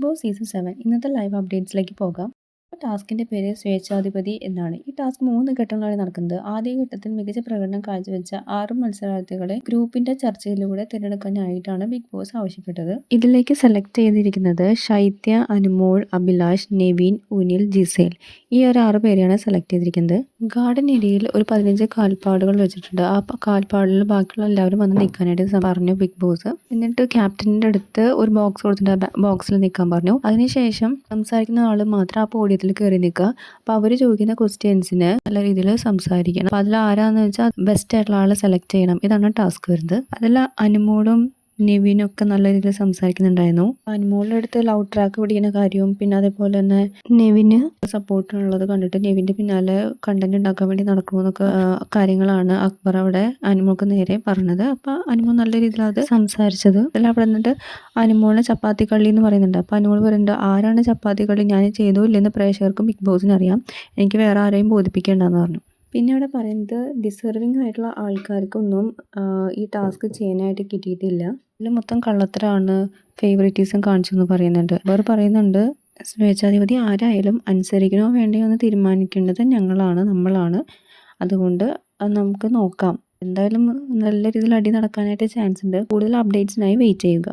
Boss season seven ഇന്നത്തെ live അപ്ഡേറ്റ്സിലേക്ക് പോകാം. ടാസ്കിന്റെ പേര് സ്വേച്ഛാധിപതി എന്നാണ്. ഈ ടാസ്ക് മൂന്ന് ഘട്ടങ്ങളാണ് നടക്കുന്നത്. ആദ്യ ഘട്ടത്തിൽ മികച്ച പ്രകടനം കാഴ്ചവെച്ച ആറ് മത്സരാർത്ഥികളെ ഗ്രൂപ്പിന്റെ ചർച്ചയിലൂടെ തിരഞ്ഞെടുക്കാനായിട്ടാണ് ബിഗ് ബോസ് ആവശ്യപ്പെട്ടത്. ഇതിലേക്ക് സെലക്ട് ചെയ്തിരിക്കുന്നത് ശൈത്യ അനുമോൾ അഭിലാഷ് നെവിൻ ഉനിൽ ജിസേൽ. ഈ ഒരു ആറ് പേരെയാണ് സെലക്ട് ചെയ്തിരിക്കുന്നത്. ഗാർഡൻ ഏരിയയിൽ ഒരു പതിനഞ്ച് കാൽപ്പാടുകൾ വെച്ചിട്ടുണ്ട്. ആ കാൽപ്പാടിൽ ബാക്കിയുള്ള എല്ലാവരും വന്ന് നിൽക്കാനായിട്ട് പറഞ്ഞു ബിഗ് ബോസ്. എന്നിട്ട് ക്യാപ്റ്റനിന്റെ അടുത്ത് ഒരു ബോക്സ് കൊടുത്തിട്ട് ബോക്സിൽ നിൽക്കാൻ പറഞ്ഞു. അതിനുശേഷം സംസാരിക്കുന്ന ആൾ മാത്രം ആ പോഡിയത്തിൽ കയറി നിൽക്കുക അപ്പോൾ അവർ ചോദിക്കുന്ന ക്വസ്റ്റ്യൻസിന് നല്ല രീതിയിൽ സംസാരിക്കണം. അപ്പോൾ അതിൽ ആരാന്ന് വെച്ചാൽ ബെസ്റ്റ് ആയിട്ടുള്ള ആളെ സെലക്ട് ചെയ്യണം. ഇതാണ് ടാസ്ക് വരുന്നത്. അതിൽ അനുമോളും നിവിനും ഒക്കെ നല്ല രീതിയിൽ സംസാരിക്കുന്നുണ്ടായിരുന്നു. അനുമോളുടെ അടുത്ത് ലവ് ട്രാക്ക് പിടിക്കുന്ന കാര്യവും പിന്നെ അതേപോലെ തന്നെ നെവിന് സപ്പോർട്ടുള്ളത് കണ്ടിട്ട് നെവിന്റെ പിന്നാലെ കണ്ടന്റ് ഉണ്ടാക്കാൻ വേണ്ടി നടക്കുമെന്നൊക്കെ കാര്യങ്ങളാണ് അക്ബർ അവിടെ അനുമോൾക്ക് നേരെ പറഞ്ഞത്. അപ്പൊ അനുമോൾ നല്ല രീതിയിൽ അത് സംസാരിച്ചത്. അല്ല അവിടെ നിന്നിട്ട് അനുമോളിനെ ചപ്പാത്തി കള്ളി എന്ന് പറയുന്നുണ്ട്. അപ്പൊ അനുമോൾ പറയുന്നുണ്ട് ആരാണ് ചപ്പാത്തി കള്ളി? ഞാൻ ചെയ്തോ ഇല്ലെന്ന് പ്രേക്ഷകർക്കും ബിഗ് ബോസിന് അറിയാം എനിക്ക് വേറെ ആരെയും ബോധിപ്പിക്കേണ്ടെന്ന് പറഞ്ഞു. പിന്നെ ഇവിടെ പറയുന്നത് ഡിസേർവിങ് ആയിട്ടുള്ള ആൾക്കാർക്കൊന്നും ഈ ടാസ്ക് ചെയ്യാനായിട്ട് കിട്ടിയിട്ടില്ല. ഇതിൽ മൊത്തം കള്ളത്തരമാണ് ഫേവറിറ്റിസം കാണിച്ചെന്ന് പറയുന്നുണ്ട്. അവർ പറയുന്നുണ്ട് സ്വേച്ഛാധിപതി ആരായാലും അനുസരിക്കണോ വേണ്ടയോ എന്ന് തീരുമാനിക്കേണ്ടത് ഞങ്ങളാണ് നമ്മളാണ്. അതുകൊണ്ട് അത് നമുക്ക് നോക്കാം. എന്തായാലും നല്ല രീതിയിൽ അടി നടക്കാനായിട്ട് ചാൻസ് ഉണ്ട്. കൂടുതൽ അപ്ഡേറ്റ്സിനായി വെയിറ്റ് ചെയ്യുക.